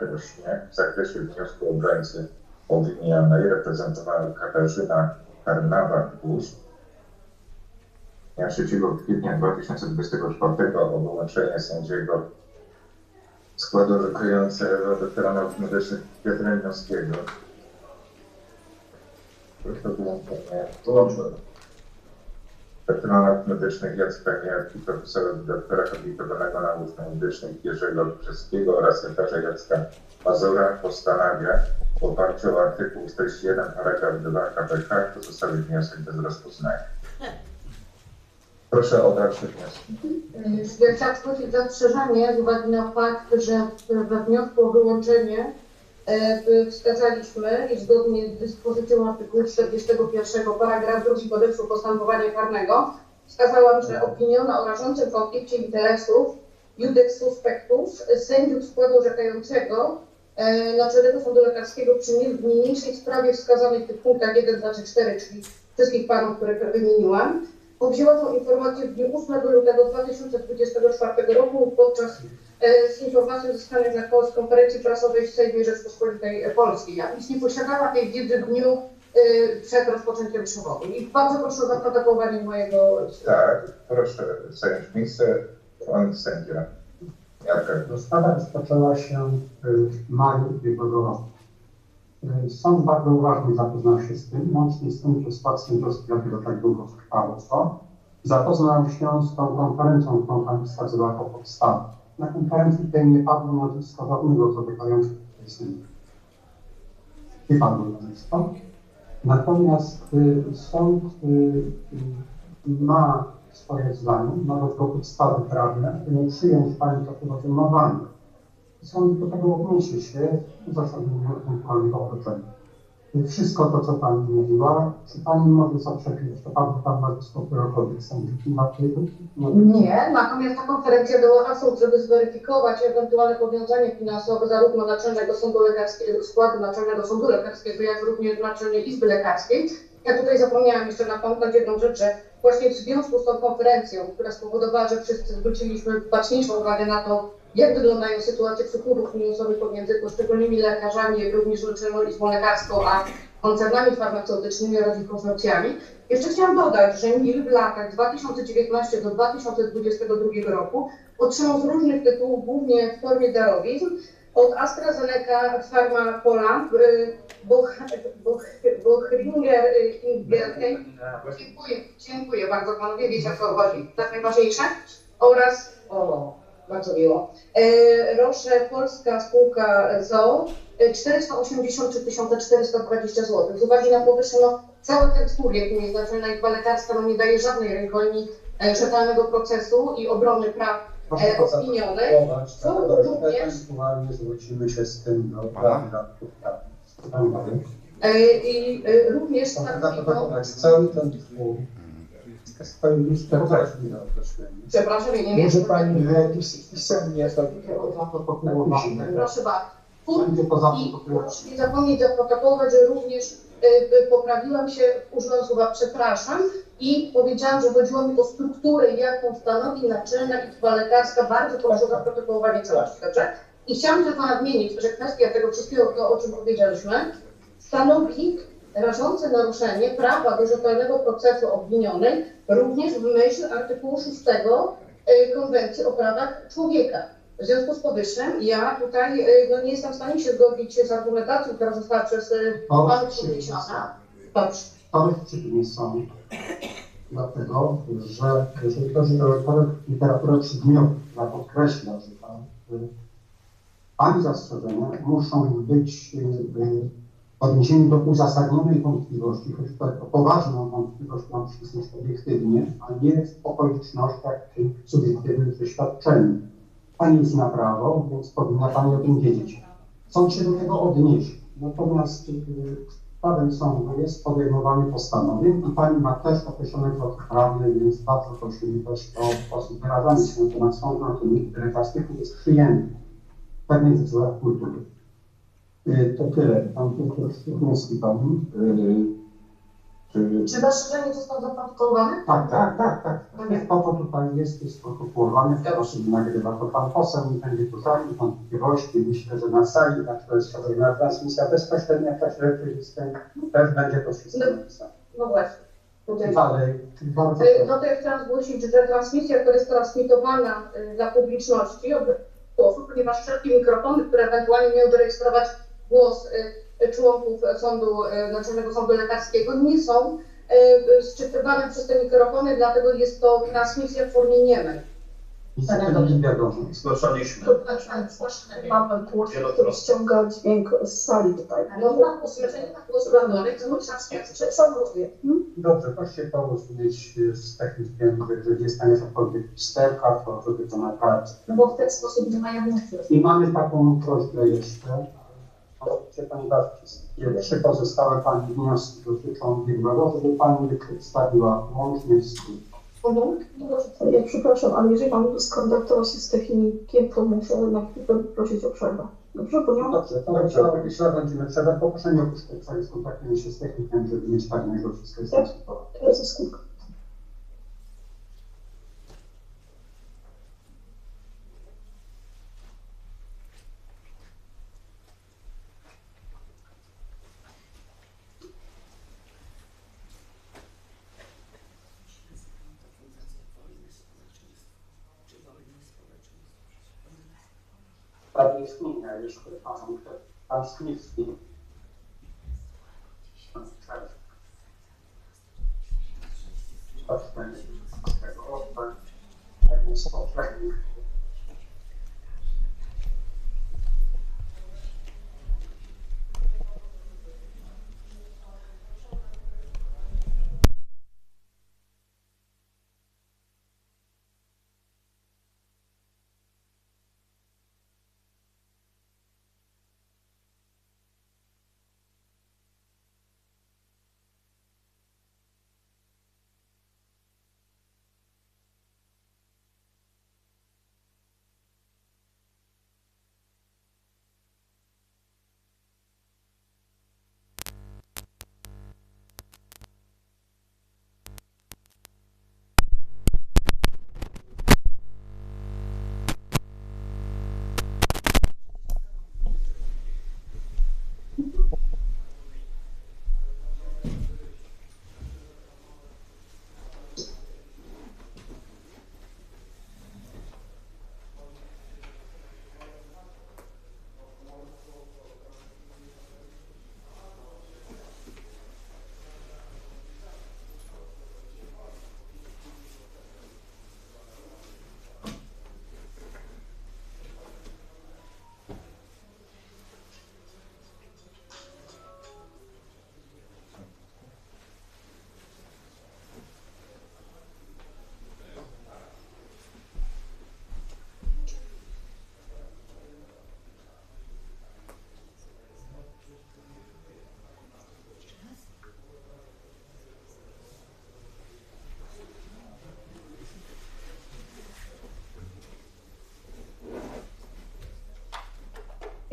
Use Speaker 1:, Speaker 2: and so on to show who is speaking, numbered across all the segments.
Speaker 1: rośnie w zakresie wniosku obrońcy obwinianej reprezentowanej Katarzyna Karnawa-Bus dnia 3 kwietnia 2024 o wyłączenie sędziego składu orzekającego weteranów medycznych Piotra Minowskiego. Proszę o wyłączenie
Speaker 2: Wyłączyłem.
Speaker 1: Weteranów medycznych Jacka Jarki, profesora doktora habilitowanego nauk medycznych Jerzego Brzeskiego oraz lekarza Jacka Mazura postanawia w oparciu o artykuł 41 paragraf 2 KPK pozostawić wniosek bez rozpoznania. Proszę o dalsze wnioski.
Speaker 3: Ja chciałam zgłosić zastrzeżenie z uwagi na fakt, że we wniosku o wyłączenie wskazaliśmy i zgodnie z dyspozycją artykułu 41 paragraf 2 kodeksu postępowania karnego wskazałam, że obwiniona o rażącym konflikcie interesów judex suspectus sędziów składu orzekającego e, Naczelnego Sądu Lekarskiego przy niniejszej sprawie wskazanej w tych punktach 1, 2, 3, 4, czyli wszystkich panów, które wymieniłam, Powzięła tą informację w dniu 8 lutego 2024 roku podczas e, z informacją uzyskanej na z konferencji prasowej w Sejmie Rzeczpospolitej Polskiej. Ja nic nie posiadała tej wiedzy w dniu e, przed rozpoczęciem przewodu. I bardzo proszę o zaprotokołowanie mojego
Speaker 1: Tak, proszę zająć miejsce. Pan sędzia
Speaker 4: Rozprawa rozpoczęła się y, w maju ubiegłego roku. Sąd bardzo uważnie zapoznał się z tym, łącznie z tym, że skład sędziowski dlatego tak długo trwało to. Zapoznał się z tą konferencją, którą Pani wskazywała jako podstawę. Na konferencji tej nie padło nazwisko żadnego z orzekających tej sędziów. Nie padło nazwisko. Natomiast y, sąd y, y, ma swoje zdanie, ma do tego podstawy prawne, by nie przyjąć Pani takiego filmowania. Sąd do tego odniesie się w uzasadnieniu ewentualnego otoczenia. Wszystko to, co Pani mówiła, czy Pani może zaprzeczyć, to Pan Pan któregokolwiek sędziów na tej
Speaker 3: Nie, natomiast ta konferencja dała asumpt, żeby zweryfikować ewentualne powiązanie finansowe zarówno Naczelnego Sądu Lekarskiego, składu Naczelnego Sądu Lekarskiego, jak również Naczelnej Izby Lekarskiej. Ja tutaj zapomniałam jeszcze napomknąć jedną rzecz, że właśnie w związku z tą konferencją, która spowodowała, że wszyscy zwróciliśmy baczniejszą uwagę na to, jak wyglądają sytuacje cukrów minusowych pomiędzy poszczególnymi lekarzami, jak również Naczelną Izbą Lekarską, a koncernami farmaceutycznymi oraz ich konsorcjami. Jeszcze chciałam dodać, że MIL w latach 2019 do 2022 roku otrzymał z różnych tytułów, głównie w formie darowizn, od AstraZeneca Pharma Poland, y, Boch- Boch- Bochringer y, Ingelheim. Dziękuję, dziękuję bardzo panowie, wiecie o co chodzi, to jest najważniejsze. Oraz, o, bardzo miło, e, Rosze Polska Spółka ZOO, e, 483 420 zł. Z uwagi na powyższe, no, cały ten twór, jakim jest Naczelna Izba Lekarska, no, nie daje żadnej rękojmi e, rzetelnego procesu i obrony praw e,
Speaker 4: to
Speaker 3: obwinionych.
Speaker 4: zaprotokołować,
Speaker 3: Co również-
Speaker 4: ewentualnie zwrócimy się z tym do. Tak. Pani.
Speaker 3: E, I również
Speaker 4: zaprotokołować cały ten twór. Swoim listem też nie określenie.
Speaker 3: przepraszam, ja nie wiem,
Speaker 2: Może Pani pis- pisemnie to
Speaker 4: Zaprotokołowanie.
Speaker 3: proszę bardzo.
Speaker 4: Będzie
Speaker 3: I nie zapomnieć zaprotokołować, że również y, poprawiłam się, użyłam słowa przepraszam i powiedziałam, że chodziło mi o strukturę, jaką stanowi Naczelna Izba Lekarska. Bardzo proszę o zaprotokołowanie całości, dobrze? I chciałam tylko nadmienić, że kwestia tego wszystkiego, to, o czym powiedzieliśmy, stanowi rażące naruszenie prawa do rzetelnego procesu obwinionej, również w myśl artykułu 6 y, Konwencji o prawach człowieka. W związku z powyższym ja tutaj y, no, nie jestem w stanie się zgodzić z argumentacją, która została przez
Speaker 4: To
Speaker 3: panów podniesiona. Dobrze.
Speaker 4: To jest przeciwnie są. Dlatego, że jeżeli chodzi o literaturę- przedmiotów, która podkreśla, że ta, y, Pani zastrzeżenia muszą być w odniesieniu do uzasadnionej wątpliwości, choć to poważną wątpliwość mam przyznać obiektywnie, a nie w okolicznościach czy subiektywnych doświadczeniu. Pani zna prawo, więc powinna Pani o tym wiedzieć. Sąd się do tego odniesie. Natomiast y, Prawem sądu jest podejmowanie postanowień i Pani ma też określone kroki prawne, więc bardzo prosimy też o sposób wyrażania się na temat sądu, na tym lekarskich jest przyjęty w dziełach kultury. Y, To tyle. Pan profesor wnioski Pani.
Speaker 2: y,
Speaker 1: Czy
Speaker 3: Czy rozszerzenie zostało zaprotokołowane?
Speaker 4: Tak, tak, tak, tak. Nie po to tutaj jest, jest protokołowane, w sposób nagrywa to pan poseł, nie będzie tu żadnych wątpliwości. Myślę, że na sali, na której jest prowadzona transmisja bezpośrednia w czasie rzeczywistym, też będzie to wszystko napisane.
Speaker 3: No właśnie. Tutaj.
Speaker 4: Dalej, bardzo
Speaker 3: No to ja chciałam zgłosić, że transmisja, która jest transmitowana y, dla publiczności, głosu, ponieważ wszelkie mikrofony, które ewentualnie miałyby rejestrować głos y, członków Sądu, y, Naczelnego Sądu Lekarskiego, nie są y, sczytywane przez te mikrofony, dlatego jest to transmisja w formie niemej.
Speaker 4: niestety nie wiadomo.
Speaker 5: Zgłaszaliśmy.
Speaker 6: Mamy płód, który ściąga dźwięk z sali tutaj.
Speaker 3: No na usłyszenie na głos radnych, to transmisja
Speaker 6: Przesanuję.
Speaker 4: Dobrze, to się porozumieć z technikiem, jeżeli jest tam jakakolwiek wstępka, to żeby to naprawić.
Speaker 6: No bo w ten sposób nie ma jawności.
Speaker 4: I mamy taką prośbę jeszcze, ponieważ trzy pozostałe Pani wnioski dotyczą biegłego, żeby Pani przedstawiła łącznie z tym.
Speaker 6: Ja przepraszam, ale jeżeli Pan skontaktował się z technikiem, to muszę na chwilę prosić o przerwę. Dobrze, bo nie mam...
Speaker 4: Dobrze, to dobrze, jeśli będziemy przerwę, poproszę nie opuszczać skontaktujemy się z technikiem, żeby mieć pewność, że wszystko jest
Speaker 6: Tak. Teraz jest.
Speaker 4: Pan jest gmina, jeszcze Pan,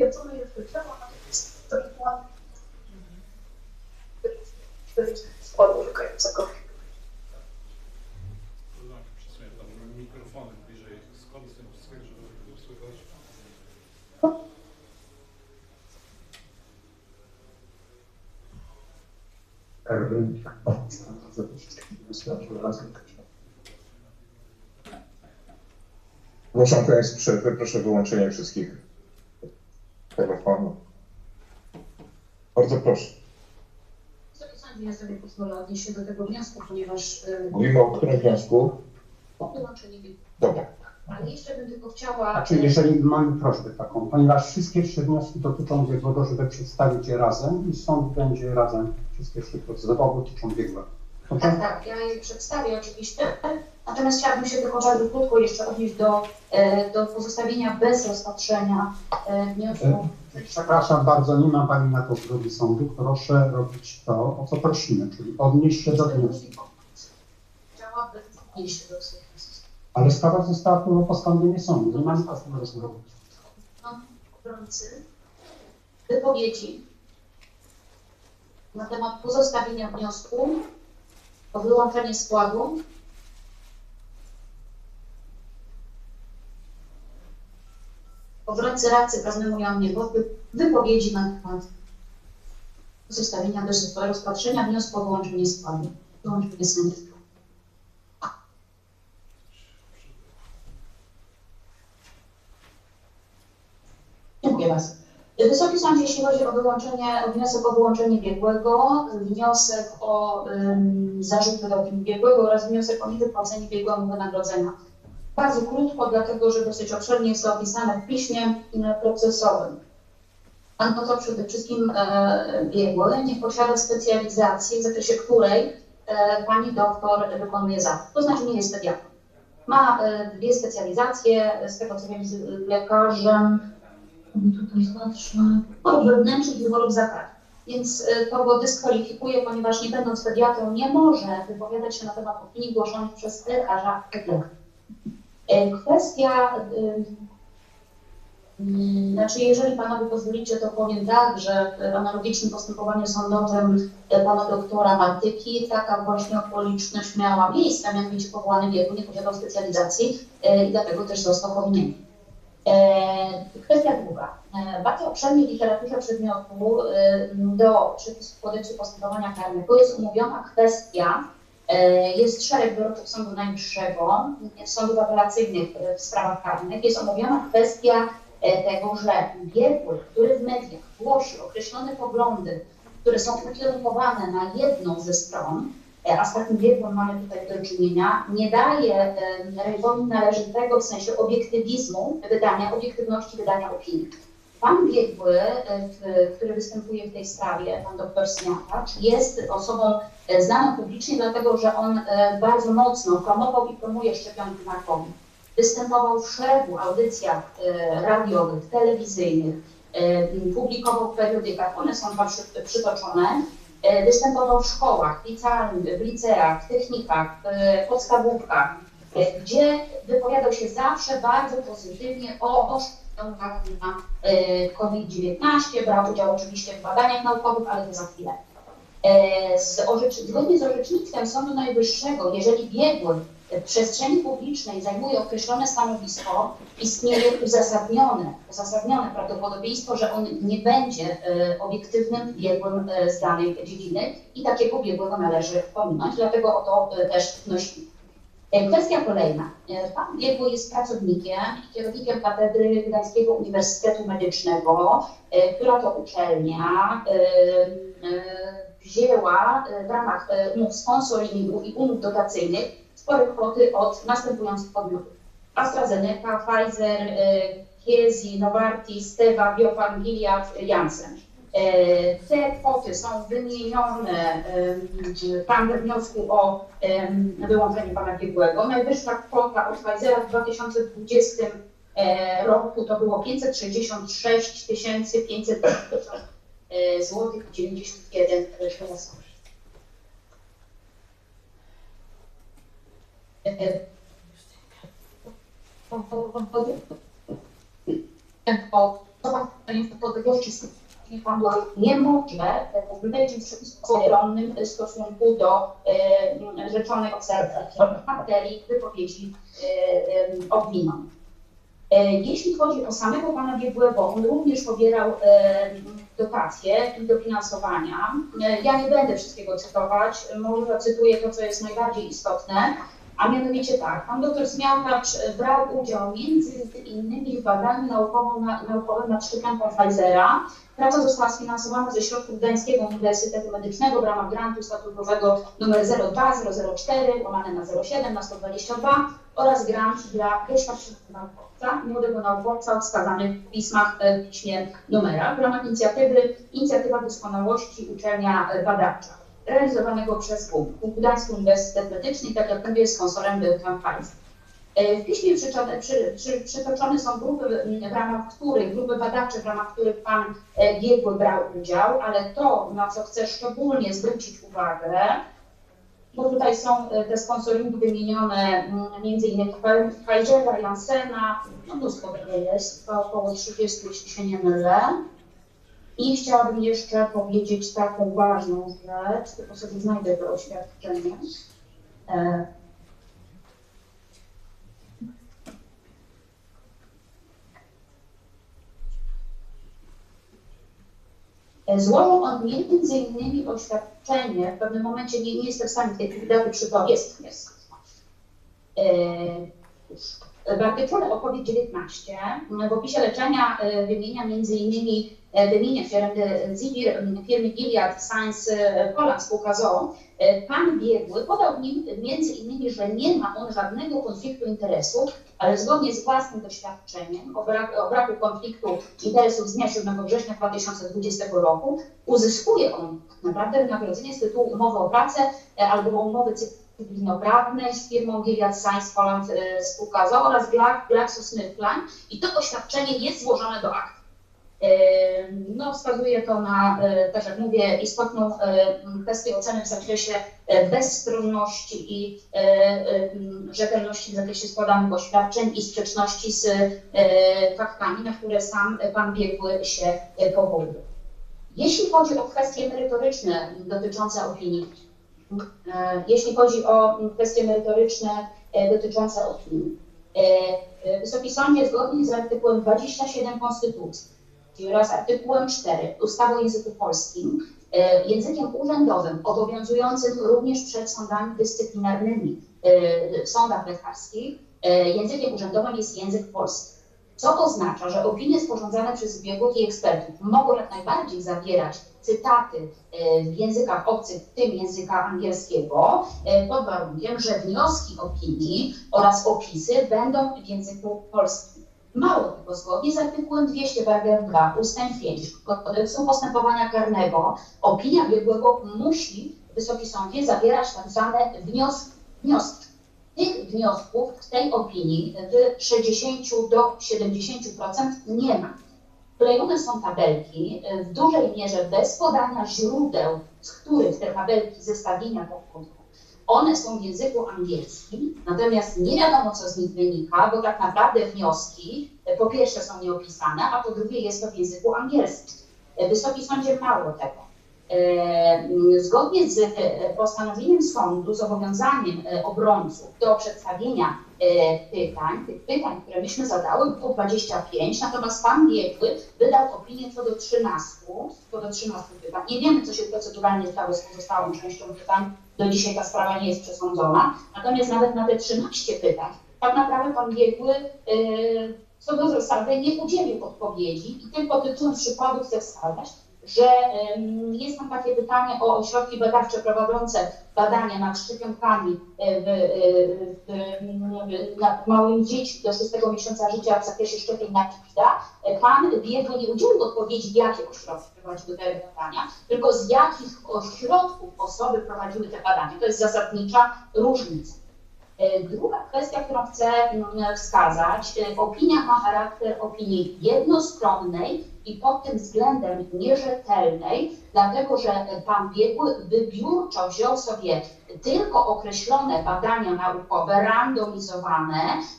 Speaker 6: Ja to jest wyciągła, natomiast to.
Speaker 7: Tak, przesunie tam mikrofony bliżej składu wszystkiego, żeby słychać.
Speaker 1: Ogłaszam koniec przerwy. Proszę o wyłączenie wszystkich telefonów. Bardzo proszę.
Speaker 8: Wysoki Sądzie, ja sobie pozwolę odnieść się do tego wniosku, ponieważ y,
Speaker 1: Mówimy o którym wniosku?
Speaker 8: o wyłączeniu nie
Speaker 1: Dobra.
Speaker 8: Ale jeszcze bym tylko chciała...
Speaker 4: Znaczy, jeżeli mamy prośbę taką, ponieważ wszystkie trzy wnioski dotyczą biegłego, żeby przedstawić je razem i sąd będzie razem wszystkie trzy procedowo dotyczą biegłego.
Speaker 8: Tak, tak, ja je przedstawię oczywiście. Natomiast chciałabym się tylko bardzo krótko jeszcze odnieść do, e, do pozostawienia bez rozpatrzenia e, wniosku.
Speaker 4: Przepraszam bardzo, nie ma Pani na to zgody sądu. Proszę robić to, o co prosimy, czyli odnieść się do wniosku.
Speaker 8: Chciałabym odnieść się do swoich wniosków.
Speaker 4: Ale sprawa została po postanowieniu sądu, nie ma nic z tym rozmowy.
Speaker 8: obrońcy wypowiedzi na temat pozostawienia wniosku o wyłączenie składu. Obrońcy kazują mnie w wypowiedzi na temat pozostawienia bez rozpatrzenia wniosku o wyłączenie składu. Wyłączenie sędziów. Dziękuję bardzo. Wysoki Sądzie, jeśli chodzi o wyłączenie, wniosek o wyłączenie biegłego, wniosek o um, zarzuty do opinii biegłego oraz wniosek o niewypłacenie biegłemu wynagrodzenia. Bardzo krótko, dlatego że dosyć obszernie jest to opisane w piśmie e, procesowym. Pan to, przede wszystkim e, biegły nie posiada specjalizacji, w zakresie której e, pani doktor wykonuje zawód. To znaczy nie jest pediatrą. Ma e, dwie specjalizacje, z tego co wiem, z lekarzem tutaj chorób wewnętrznych i zakaźnych. Więc to go dyskwalifikuje, ponieważ nie będąc pediatrą nie może wypowiadać się na temat opinii głoszonych przez lekarza pediatra. Y, Kwestia, znaczy jeżeli panowie pozwolicie, to powiem tak, że w analogicznym postępowaniu sądowym y, pana doktora Martyki taka właśnie okoliczność miała miejsce, mianowicie powołany wieku nie posiadał specjalizacji y, i dlatego też został pominięty. E, Kwestia druga. E, Bardzo obszernie w przedmiotu e, do przepisów kodeksu postępowania karnego jest omówiona kwestia, e, jest szereg wyroków Sądu Najwyższego, sądów apelacyjnych w sprawach karnych, jest omówiona kwestia e, tego, że biegły, który w mediach głosi określone poglądy, które są ukierunkowane na jedną ze stron, e, a z takim biegłym mamy tutaj do czynienia, nie daje e, rejonowi należytego w sensie obiektywizmu wydania, obiektywności wydania opinii. Pan biegły, e, który występuje w tej sprawie, pan doktor Sniatacz, jest osobą e, znaną publicznie, dlatego że on e, bardzo mocno promował i promuje szczepionki na COVID. Występował w szeregu audycjach radiowych, telewizyjnych, publikował w periodykach, one są tam przy, przytoczone. Występował w szkołach, w liceach, w technikach, w podstawówkach, gdzie wypowiadał się zawsze bardzo pozytywnie o, szczepionkach na e, COVID-19, brał udział oczywiście w badaniach naukowych, ale to za chwilę. E, Z orzecz... Zgodnie z orzecznictwem Sądu Najwyższego, jeżeli biegły w przestrzeni publicznej zajmuje określone stanowisko, istnieje uzasadnione, uzasadnione prawdopodobieństwo, że on nie będzie e, obiektywnym biegłym e, z danej dziedziny i takiego biegłego należy pominąć, dlatego o to też wnosimy. E, Kwestia kolejna. E, Pan biegły jest pracownikiem i kierownikiem katedry Gdańskiego Uniwersytetu Medycznego, e, która to uczelnia wzięła w ramach umów sponsoringu i umów dotacyjnych spore kwoty od następujących podmiotów. AstraZeneca, Pfizer, Chiesi, Novartis, Teva, Biofarm, Gilead, Janssen. E, Te kwoty są wymienione tam we wniosku o wyłączenie pana biegłego. Najwyższa kwota od Pfizera w 2020 e, roku to było 566 550 zł 91 groszy. o podległości nie może wydać przepisów ochronnym w stosunku do e, rzeczonej obserwacji materii wypowiedzi e, e. E, Jeśli chodzi o samego pana biegłego, on również pobierał e, dotacje i dofinansowania. E, Ja nie będę wszystkiego cytować, może zacytuję to, co jest najbardziej istotne, a mianowicie tak, pan doktor Smiałkacz brał udział między innymi w badaniu naukowo, na, naukowym nad szczepionką Pfizera. Praca została sfinansowana ze środków Gdańskiego Uniwersytetu Medycznego w ramach grantu statutowego nr 02-004 łamane na 07 na 122 oraz grant dla doświadczonego naukowca, młodego naukowca wskazany w pismach e, w piśmie numera w ramach inicjatywy Inicjatywa Doskonałości Uczelnia e, Badawcza realizowanego przez GUM, Gdański Uniwersytet Medyczny i tak jak mówię, sponsorem państw. E, W piśmie przytoczone, przy, przy, przytoczone są grupy, w ramach których, grupy badawcze, w ramach których pan e, biegły brał udział, ale to, na co chcę szczególnie zwrócić uwagę, bo tutaj są e, te sponsoringi wymienione m, między innymi Pfizera, Janssena, no mnóstwo tego jest, około 30, jeśli się nie mylę. I chciałabym jeszcze powiedzieć taką ważną rzecz, tylko sobie znajdę to oświadczenie. E, Złożył on między innymi oświadczenie, w pewnym momencie nie, nie jestem w stanie tej daty przypomnieć, jest, jest. E, już. W artykule o COVID-19 w opisie leczenia e, wymienia między innymi e, wymienia Remdesivir m, firmy Gilead Science e, Poland spółka ZOO. E, Pan biegły podał w nim między innymi, że nie ma on żadnego konfliktu interesów, ale zgodnie z własnym doświadczeniem o, o braku konfliktu interesów z dnia 7 września 2020 roku uzyskuje on naprawdę wynagrodzenie z tytułu umowy o pracę e, albo umowy cywilnoprawnej z firmą Gilead Science Poland e, spółka ZOO oraz GlaxoSmithKline i to oświadczenie jest złożone do akt. E, No, wskazuje to na, e, tak jak mówię, istotną kwestię oceny w zakresie bezstronności i rzetelności w zakresie składanych oświadczeń i sprzeczności z faktami, na które sam pan biegły się powołuje. Jeśli chodzi o kwestie merytoryczne dotyczące opinii, jeśli chodzi o kwestie merytoryczne e, dotyczące opinii, e, e, Wysoki Sądzie zgodnie z artykułem 27 Konstytucji oraz artykułem 4 ustawy o języku polskim, e, językiem urzędowym obowiązującym również przed sądami dyscyplinarnymi e, w sądach lekarskich, e, językiem urzędowym jest język polski. Co oznacza, że opinie sporządzane przez biegłych i ekspertów mogą jak najbardziej zawierać cytaty e, w językach obcych, w tym języka angielskiego, e, pod warunkiem, że wnioski opinii oraz opisy będą w języku polskim. Mało tego, zgodnie z artykułem 200 paragraf 2 ustęp 5 kodeksu postępowania karnego, opinia biegłego musi Wysoki Sądzie zawierać tak zwane wnioski. wnioski. Tych wniosków w tej opinii w 60 do 70% nie ma. Wklejone są tabelki y, w dużej mierze bez podania źródeł, z których te tabelki zestawienia pochodzą. One są w języku angielskim, natomiast nie wiadomo, co z nich wynika, bo tak naprawdę wnioski y, po pierwsze są nieopisane, a po drugie jest to w języku angielskim. Y, Wysoki Sądzie mało tego. E, Zgodnie z e, postanowieniem sądu, zobowiązaniem e, obrońców do przedstawienia pytań, tych pytań, które myśmy zadały, było 25, natomiast pan biegły wydał opinię co do 13, co do 13 pytań. Nie wiemy, co się proceduralnie stało z pozostałą częścią pytań. Do dzisiaj ta sprawa nie jest przesądzona. Natomiast nawet na te 13 pytań, tak naprawdę pan biegły co do zasady nie udzielił odpowiedzi i tylko tytułem przykładu chcę wskazać, że jest tam takie pytanie o ośrodki badawcze prowadzące badania nad szczepionkami e, w, e, w, nad małymi dziećmi do 6 miesiąca życia w zakresie szczepień na COVID-a. E, Pan biegły nie udzielił odpowiedzi, jakie ośrodki prowadziły te badania, tylko z jakich ośrodków osoby prowadziły te badania. To jest zasadnicza różnica. Druga kwestia, którą chcę mm, wskazać, opinia ma charakter opinii jednostronnej i pod tym względem nierzetelnej, dlatego że pan biegły wybiórczo wziął sobie tylko określone badania naukowe, randomizowane,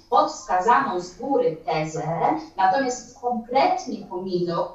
Speaker 8: pod wskazaną z góry tezę, natomiast konkretnie pominął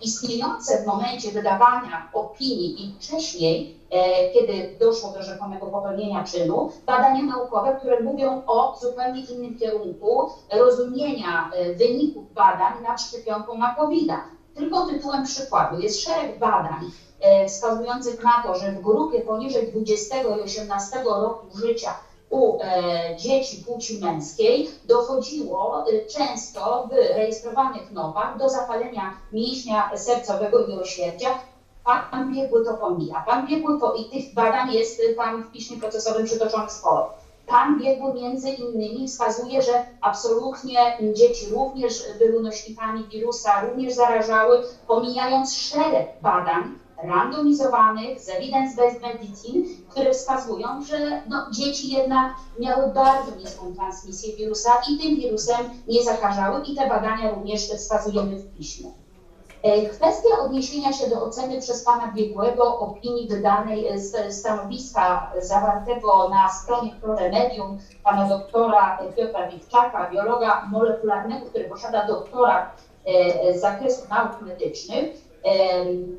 Speaker 8: istniejące w momencie wydawania opinii i wcześniej e, kiedy doszło do rzekomego popełnienia czynu, badania naukowe, które mówią o zupełnie innym kierunku rozumienia e, wyników badań nad szczepionką na covid -a. Tylko tytułem przykładu jest szereg badań e, wskazujących na to, że w grupie poniżej 20 i 18 roku życia u e, dzieci płci męskiej dochodziło e, często w rejestrowanych nowach do zapalenia mięśnia sercowego i rozsierdzia, Pan biegły to pomija. Pan biegły to i tych badań jest tam w piśmie procesowym przytoczonych sporo. Pan biegły między innymi wskazuje, że absolutnie dzieci również były nośnikami wirusa, również zarażały, pomijając szereg badań randomizowanych z evidence-based medicine, które wskazują, że no, dzieci jednak miały bardzo niską transmisję wirusa i tym wirusem nie zakażały i te badania również wskazujemy w piśmie. E, Kwestia odniesienia się do oceny przez pana biegłego opinii wydanej z stanowiska zawartego na stronie Proremedium pana doktora Piotra Witczaka, biologa molekularnego, który posiada doktorat e, z zakresu nauk medycznych,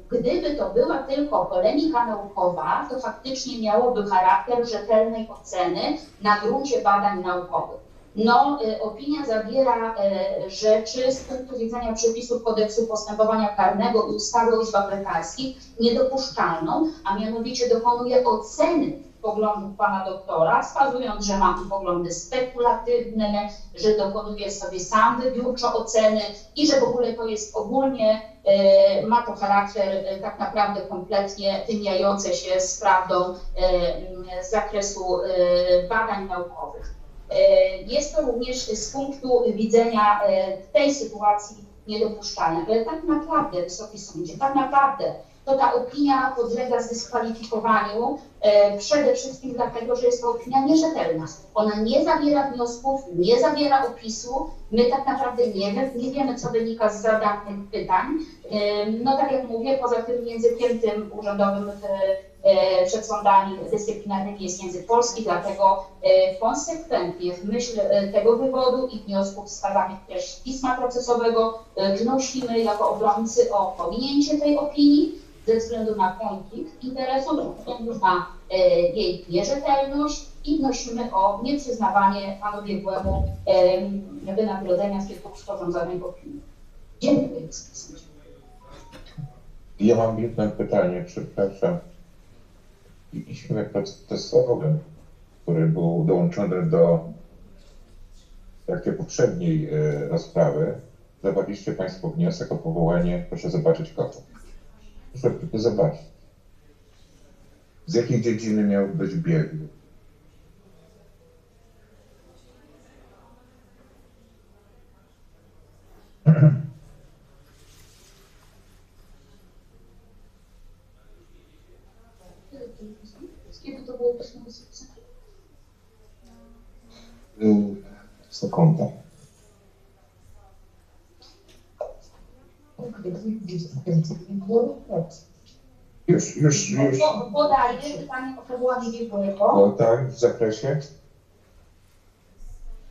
Speaker 8: Gdyby to była tylko polemika naukowa, to faktycznie miałoby charakter rzetelnej oceny na gruncie badań naukowych. No, y, opinia zawiera e, rzeczy z punktu widzenia przepisów kodeksu postępowania karnego i ustawy o izbach lekarskich niedopuszczalną, a mianowicie dokonuje oceny poglądów pana doktora, wskazując, że ma poglądy spekulatywne, że dokonuje sobie sam wybiórczo oceny i że w ogóle to jest ogólnie, e, ma to charakter tak naprawdę kompletnie wymijające się z prawdą z zakresu badań naukowych. E, Jest to również z punktu widzenia e, tej sytuacji niedopuszczalne. Ale tak naprawdę, Wysoki Sądzie, tak naprawdę to ta opinia podlega zdyskwalifikowaniu e, przede wszystkim dlatego, że jest to opinia nierzetelna. Ona nie zawiera wniosków, nie zawiera opisu. My tak naprawdę nie, wiem, nie wiemy, co wynika z zadanych pytań. No tak jak mówię, poza tym językiem tym urzędowym przed sądami dyscyplinarnymi jest język polski, dlatego e, konsekwentnie w myśl e, tego wywodu i wniosków wskazanych też pisma procesowego e, wnosimy jako obrońcy o pominięcie tej opinii ze względu na konflikt interesów, ze względu na jej nierzetelność i wnosimy o nieprzyznawanie panu biegłemu wynagrodzenia z tytułu sporządzonej opinii. Dziękuję.
Speaker 1: Ja mam jedno pytanie, przepraszam. W piśmie procesowym, który był dołączony do w trakcie poprzedniej e, rozprawy, zawarliście Państwo wniosek o powołanie, proszę zobaczyć kogo. Proszę zobaczyć. Z jakiej dziedziny miał być biegły?
Speaker 8: Kiedy to było pismo Wysoki Sądzie?
Speaker 1: Y, Sekunda. Już, już, już.
Speaker 8: Po- Podaję pytanie o powołanie biegłego.
Speaker 1: No tak, w zakresie?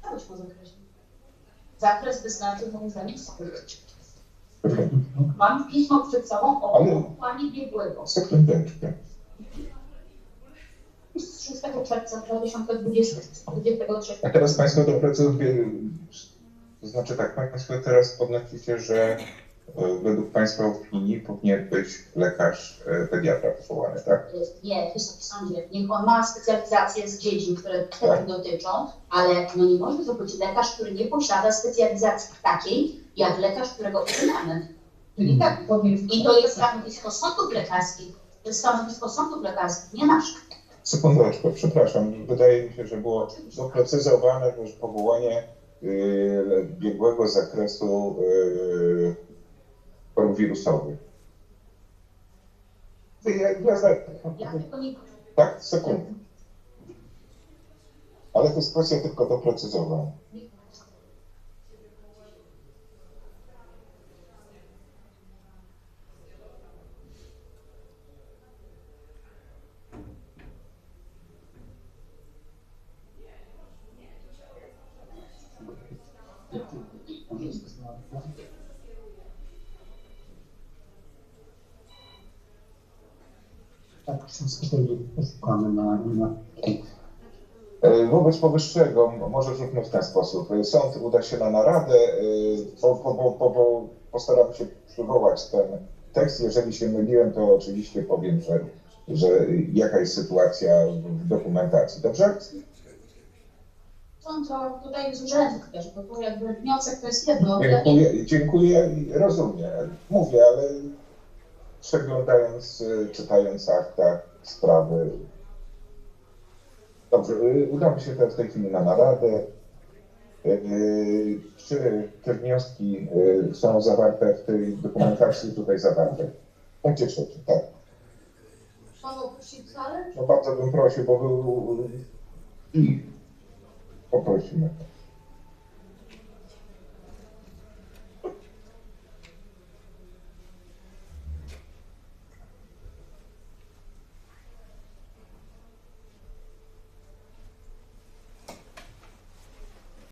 Speaker 8: Całość po zakresie. Zakres wyznaczył moim zdaniem. Mam pismo przed sobą o powołaniu biegłego.
Speaker 1: Sekundeczkę.
Speaker 8: Z 6 czerwca 2023.
Speaker 1: A teraz Państwo doprecyzujcie, to znaczy tak, Państwo teraz podnosicie, że e, według Państwa opinii powinien być lekarz e, pediatra powołany, tak?
Speaker 8: Nie, Wysoki Sądzie, niech on ma specjalizację z dziedzin, które tego dotyczą, ale no nie może to być lekarz, który nie posiada specjalizacji takiej, jak lekarz, którego uznamy. Czyli tak powiem. I to jest stanowisko sądów lekarskich. To jest stanowisko sądów lekarskich, nie nasze.
Speaker 1: Sekundeczkę, przepraszam. Wydaje mi się, że było doprecyzowane też powołanie y, biegłego zakresu y, chorób wirusowych. Ja, ja, tak, sekundę. Ale to jest kwestia tylko doprecyzowania.
Speaker 4: Tak, szukamy na, na
Speaker 1: E, Wobec powyższego, może zróbmy w ten sposób. E, Sąd uda się na naradę, e, po, po, po, po, po, postaram się przywołać ten tekst. Jeżeli się myliłem, to oczywiście powiem, że, że jaka jest sytuacja w dokumentacji. Dobrze?
Speaker 8: Sąd to tutaj jest urzędnik też, bo tu jakby wniosek to jest jedno.
Speaker 1: Dziękuję, dziękuję i rozumiem. Mówię, ale przeglądając, e, czytając akta sprawy. Dobrze, e, udamy się teraz w tej chwili na naradę. E, Czy te wnioski są zawarte w tej dokumentacji tutaj zawarte? Będzie trzeci, tak.
Speaker 3: Pan opuścić salę?
Speaker 1: No bardzo bym prosił, bo był... Poprosimy.